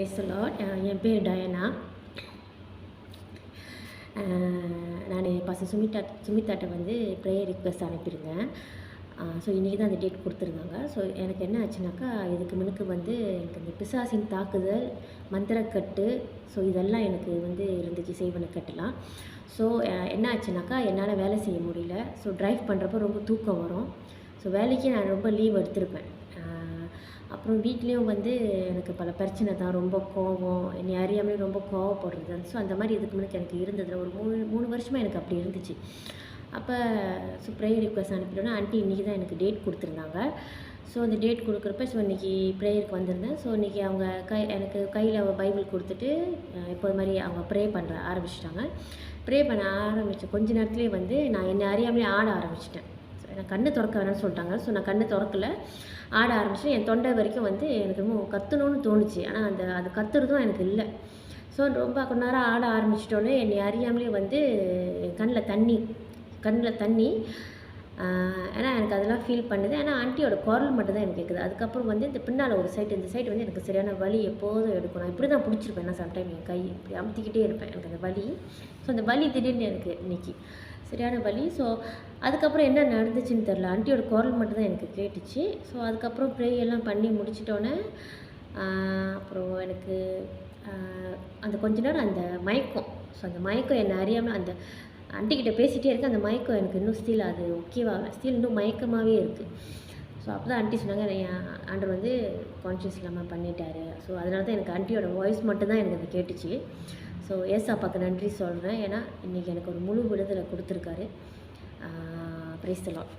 பேசலோ uh, என் பேர் Diana. Uh, நான் பச சுமிதா சுமிதாட்ட வந்து ப்ரேயர் ரிக்வெஸ்ட் அனுப்பியிருந்தேன். Uh, ஸோ இன்றைக்கி தான் அந்த டேட் கொடுத்துருந்தாங்க. ஸோ எனக்கு என்ன ஆச்சுனாக்கா இதுக்கு முன்னுக்கு வந்து எனக்கு இந்த பிசாசின் தாக்குதல் மந்திரக்கட்டு ஸோ இதெல்லாம் எனக்கு வந்து இருந்துச்சு செய்வனக்கட்டுலாம் ஸோ என்ன ஆச்சுனாக்கா என்னால் வேலை செய்ய முடியல. ஸோ ட்ரைவ் பண்ணுறப்ப ரொம்ப தூக்கம் வரும். ஸோ வேலைக்கு நான் ரொம்ப லீவ் எடுத்திருப்பேன். அப்புறம் வீட்லேயும் வந்து எனக்கு பல பிரச்சனை தான். ரொம்ப கோவம். என்னை அறியாமலே ரொம்ப கோவப்படுறது ஸோ அந்த மாதிரி இதுக்கு முன்னாடி எனக்கு இருந்ததில் ஒரு மூணு மூணு வருஷமாக எனக்கு அப்படி இருந்துச்சு. அப்போ ஸோ ப்ரேயர் ரிக்வஸ்ட் அனுப்பிட்டோன்னா ஆண்டி இன்றைக்கி தான் எனக்கு டேட் கொடுத்துருந்தாங்க. ஸோ அந்த டேட் கொடுக்குறப்ப ஸோ இன்றைக்கி ப்ரேயருக்கு வந்திருந்தேன். ஸோ இன்றைக்கி அவங்க கை எனக்கு கையில் பைபிள் கொடுத்துட்டு இப்போ மாதிரி அவங்க ப்ரே பண்ணுற ஆரம்பிச்சிட்டாங்க. ப்ரே பண்ண ஆரம்பித்த கொஞ்ச நேரத்துலேயே வந்து நான் என்னை அறியாமலே ஆட ஆரம்பிச்சிட்டேன். நான் கண்ணு திறக்க வேணாம்னு சொல்லிட்டாங்க. ஸோ நான் கண்ணு திறக்கல. ஆட ஆரம்பிச்சு என் தொண்டை வரைக்கும் வந்து எனக்கு ரொம்ப கத்தணும்னு தோணுச்சு. ஆனால் அந்த அது கத்துறதும் எனக்கு இல்லை. ஸோ ரொம்ப கொஞ்ச நேரம் ஆட ஆரம்பிச்சிட்டோன்னே என்னை அறியாமலே வந்து என் கண்ணில் தண்ணி கண்ணில் தண்ணி ஏன்னா எனக்கு அதெல்லாம் ஃபீல் பண்ணுது. ஏன்னா ஆண்டியோட குரல் மட்டும் தான் எனக்கு கேட்குது அதுக்கப்புறம் வந்து இந்த பின்னால் ஒரு சைடு இந்த சைடு வந்து எனக்கு சரியான வலி எப்போதும் எடுக்கும். நான் இப்படி தான் பிடிச்சிருப்பேன். நான் சம்டைம் என் கை இப்படி அமுத்திக்கிட்டே இருப்பேன். எனக்கு அந்த வலி. ஸோ அந்த வலி திடீர்னு எனக்கு இன்னைக்கு சரியான வலி. ஸோ அதுக்கப்புறம் என்ன நடந்துச்சுன்னு தெரில ஆண்டியோட குரல் மட்டும்தான் எனக்கு கேட்டுச்சு. ஸோ அதுக்கப்புறம் ப்ரே எல்லாம் பண்ணி முடிச்சிட்டோன்னே அப்புறம் எனக்கு அந்த கொஞ்ச நேரம் அந்த மயக்கம். ஸோ அந்த மயக்கம் என்னை அறியாமல் அந்த ஆண்டிக்கிட்ட பேசிகிட்டே இருக்கு அந்த மயக்கம் எனக்கு இன்னும் ஸ்டீல் அது ஓகேவாக ஸ்டீல் இன்னும் மயக்கமாகவே இருக்குது ஸோ அப்போ தான் ஆண்டி சொன்னாங்க என் ஆண்டர் வந்து கான்ஷியஸ் இல்லாமல் பண்ணிட்டாரு. ஸோ அதனால தான் எனக்கு ஆண்டியோட வாய்ஸ் மட்டும்தான் எனக்கு அது கேட்டுச்சு. ஸோ ஏசாப்பாக்கு நன்றி சொல்கிறேன் ஏன்னா இன்றைக்கி எனக்கு ஒரு முழு விடுதலை கொடுத்துருக்காரு. பிரைஸ்தலாம்